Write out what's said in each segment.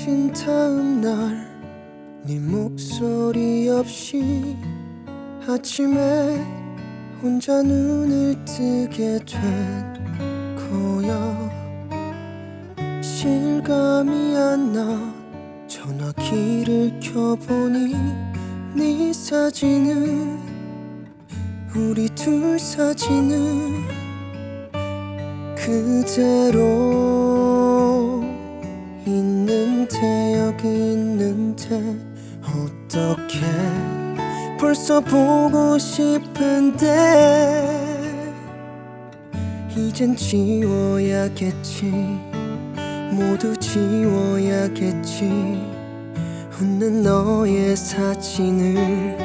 헤어진 다음 날 네 목소리 없이 아침에 혼자 눈을 뜨게 된 거야. 실감이 안 나 전화기를 켜보니 네 사진은 우리 둘 사진은 그대로 있는데 여기 있는데 어떻게 벌써 보고 싶은데? 이젠 지워야겠지 모두 지워야겠지. 웃는 너의 사진을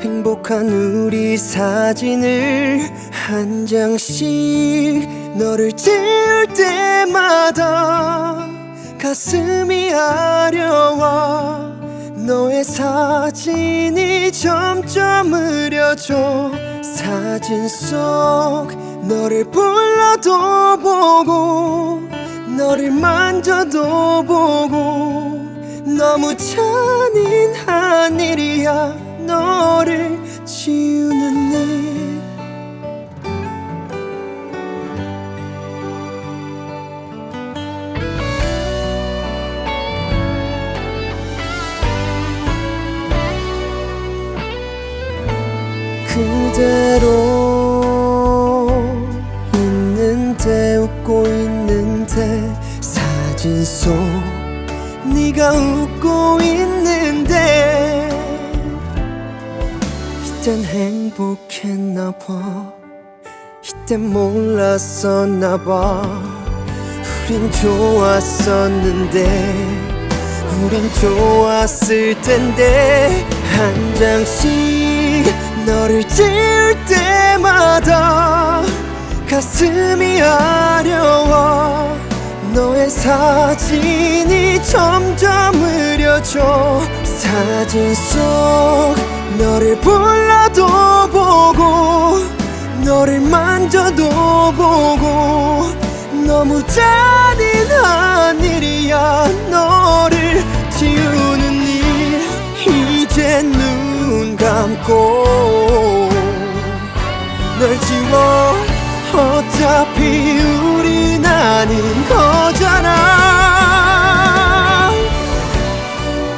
행복한 우리 사진을 한 장씩 너를 찍을 때마다 가슴이 아려와 너의 사진이 점점 흐려져 사진 속 너를 불러도 보고 너를 만져도 보고 너무 잔인한 일이야 너를 지우는 일 그대로 있는데 웃고 있는데 사진 속 네가 웃고 있는데 이땐 행복했나 봐. 이땐 몰랐었나 봐. 우린 좋았었는데 우린 좋았을 텐데 한 장씩 너를 찍을 때마다 가슴이 아려와 너의 사진이 점점 흐려져 사진 속 너를 불러도 보고 너를 만져도 보고 너무 잔인한 일이야 너를 지우는 일. 이제 눈 감고 널 지워. 어차피 우린 아닌 거잖아.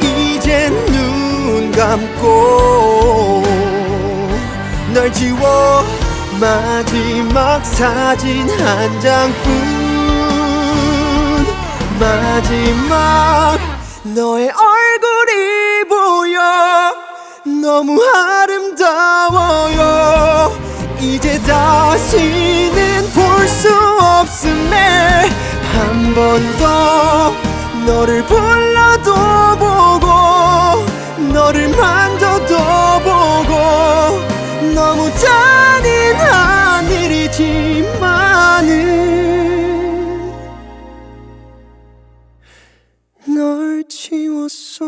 이젠 눈 감고 널 지워. 마지막 사진 한 장뿐. 마지막 너의 얼굴이 보여. 너무 아름다워요 이제 다시는 볼 수 없음에 한 번 더 너를 불러도 보고 너를 만져도 보고 너무 잔인한 일이지만은 널 지웠어